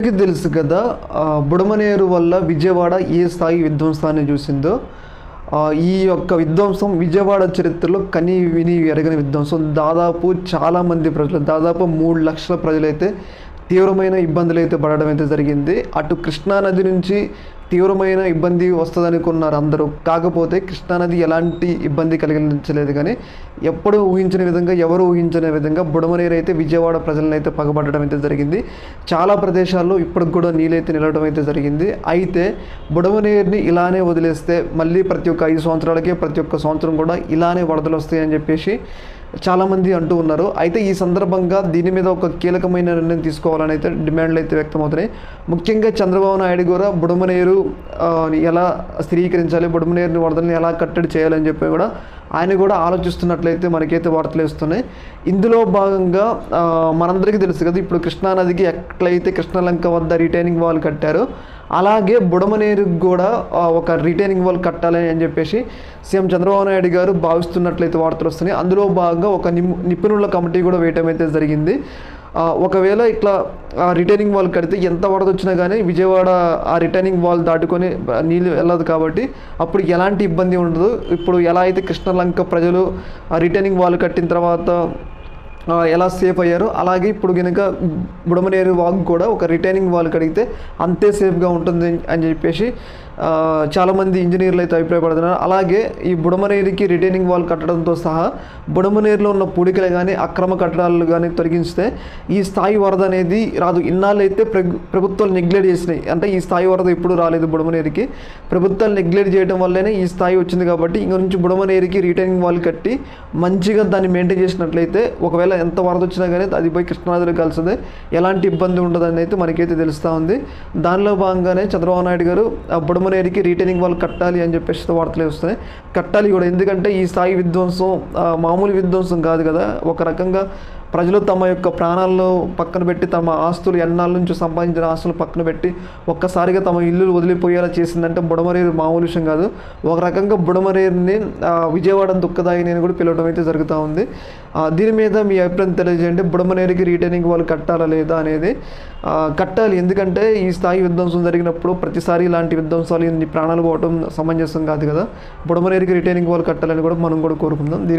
అందరికీ తెలుసు కదా బుడమనేరు వల్ల విజయవాడ ఏ స్థాయి విధ్వంసాన్ని చూసిందో ఈ యొక్క విధ్వంసం విజయవాడ చరిత్రలో కని విని ఎరగని విధ్వంసం. దాదాపు చాలామంది ప్రజలు దాదాపు మూడు లక్షల ప్రజలైతే తీవ్రమైన ఇబ్బందులు అయితే పడడం అయితే జరిగింది. అటు కృష్ణానది నుంచి తీవ్రమైన ఇబ్బంది వస్తుందనుకున్నారు అందరూ కాకపోతే కృష్ణానది ఎలాంటి ఇబ్బంది కలిగించలేదు కానీ ఎప్పుడు ఊహించిన విధంగా ఎవరు ఊహించని విధంగా బుడమనేరు అయితే విజయవాడ ప్రజలను అయితే పగబట్టడం అయితే జరిగింది. చాలా ప్రదేశాల్లో ఇప్పటికి కూడా నీళ్ళైతే నిలవడం అయితే జరిగింది. అయితే బుడమనేరుని ఇలానే వదిలేస్తే మళ్ళీ ప్రతి ఒక్క ఐదు సంవత్సరాలకే ప్రతి ఒక్క సంవత్సరం కూడా ఇలానే వరదలు వస్తాయని చెప్పేసి చాలామంది అంటూ ఉన్నారు. అయితే ఈ సందర్భంగా దీని మీద ఒక కీలకమైన నిర్ణయం తీసుకోవాలని అయితే డిమాండ్లు అయితే వ్యక్తమవుతున్నాయి. ముఖ్యంగా చంద్రబాబు నాయుడు కూడా బుడమనేరు ఎలా స్థిరీకరించాలి బుడమనేరుని వరదల్ని ఎలా కట్టడి చేయాలని చెప్పి కూడా ఆయన కూడా ఆలోచిస్తున్నట్లయితే మనకైతే వార్తలు వస్తున్నాయి. ఇందులో భాగంగా మనందరికీ తెలుసు కదా ఇప్పుడు కృష్ణానదికి ఎట్లయితే కృష్ణలంక వద్ద రిటైనింగ్ వాల్ కట్టారో అలాగే బుడమనేరుకు కూడా ఒక రిటైనింగ్ వాల్ కట్టాలని అని చెప్పేసి సీఎం చంద్రబాబు నాయుడు గారు భావిస్తున్నట్లయితే వార్తలు వస్తున్నాయి. అందులో భాగంగా ఒక నిపుణుల కమిటీ కూడా వేయటం అయితే జరిగింది. ఒకవేళ ఇట్లా రిటైనింగ్ వాల్ కడితే ఎంత వరద వచ్చినా కానీ విజయవాడ ఆ రిటైనింగ్ వాల్ దాటుకొని నీళ్ళు వెళ్ళదు కాబట్టి అప్పుడు ఎలాంటి ఇబ్బంది ఉండదు. ఇప్పుడు ఎలా అయితే కృష్ణలంక ప్రజలు ఆ రిటైనింగ్ వాల్ కట్టిన తర్వాత ఎలా సేఫ్ అయ్యారో. అలాగే ఇప్పుడు కనుక బుడమనేరు వాక్ కూడా ఒక రిటైనింగ్ వాల్ కడిగితే అంతే సేఫ్గా ఉంటుంది అని చెప్పేసి చాలామంది ఇంజనీర్లు అయితే అభిప్రాయపడుతున్నారు. అలాగే ఈ బుడమనేరుకి రిటైనింగ్ వాల్ కట్టడంతో సహా బుడమనేరులో ఉన్న పూడికలు కానీ అక్రమ కట్టడాలు కానీ తొలగిస్తే ఈ స్థాయి వరద అనేది రాదు. ఇన్నాళ్ళు అయితే ప్రభుత్వాలు నెగ్లెక్ట్ చేసినాయి. అంటే ఈ స్థాయి వరద ఎప్పుడు రాలేదు బుడమనేరుకి. ప్రభుత్వాలు నెగ్లెక్ట్ చేయడం వల్లనే ఈ స్థాయి వచ్చింది కాబట్టి ఇంక నుంచి బుడమనేరుకి రిటైనింగ్ వాల్ కట్టి మంచిగా దాన్ని మెయింటైన్ చేసినట్లయితే ఒకవేళ ఎంత వరద వచ్చినా కానీ అది పోయి కృష్ణానదిలో కలిసిందే. ఎలాంటి ఇబ్బంది ఉండదని అయితే మనకైతే తెలుస్తూ ఉంది. దానిలో భాగంగానే చంద్రబాబు నాయుడు గారు ఆ బుడమనేరుకి రిటైనింగ్ వాళ్ళు కట్టాలి అని చెప్పేసి వార్తలు వస్తున్నాయి. కట్టాలి కూడా. ఎందుకంటే ఈ స్థాయి విధ్వంసం మామూలు విధ్వంసం కాదు కదా. ఒక రకంగా ప్రజలు తమ యొక్క ప్రాణాలను పక్కన పెట్టి తమ ఆస్తులు ఎన్నాళ్ళ నుంచి సంపాదించిన ఆస్తులు పక్కన పెట్టి ఒక్కసారిగా తమ ఇల్లు వదిలిపోయేలా చేసిందంటే బుడమరేరు మామూలు విషయం కాదు. ఒక రకంగా బుడమరేరుని విజయవాడ దుఃఖదాయిని అని కూడా పిలవడం అయితే జరుగుతూ ఉంది. దీని మీద మీ అభిప్రాయం తెలియజేయండి. బుడమనేరుకి రిటైనింగ్ వాళ్ళు కట్టాలా లేదా అనేది కట్టాలి. ఎందుకంటే ఈ స్థాయి విధ్వంసం జరిగినప్పుడు ప్రతిసారి ఇలాంటి విధ్వంసాలు ఇన్ని ప్రాణాలు పోవడం సమంజసం కాదు కదా. బుడమనేరుకి రిటైనింగ్ వాళ్ళు కట్టాలని కూడా మనం కూడా కోరుకుందాం. దీని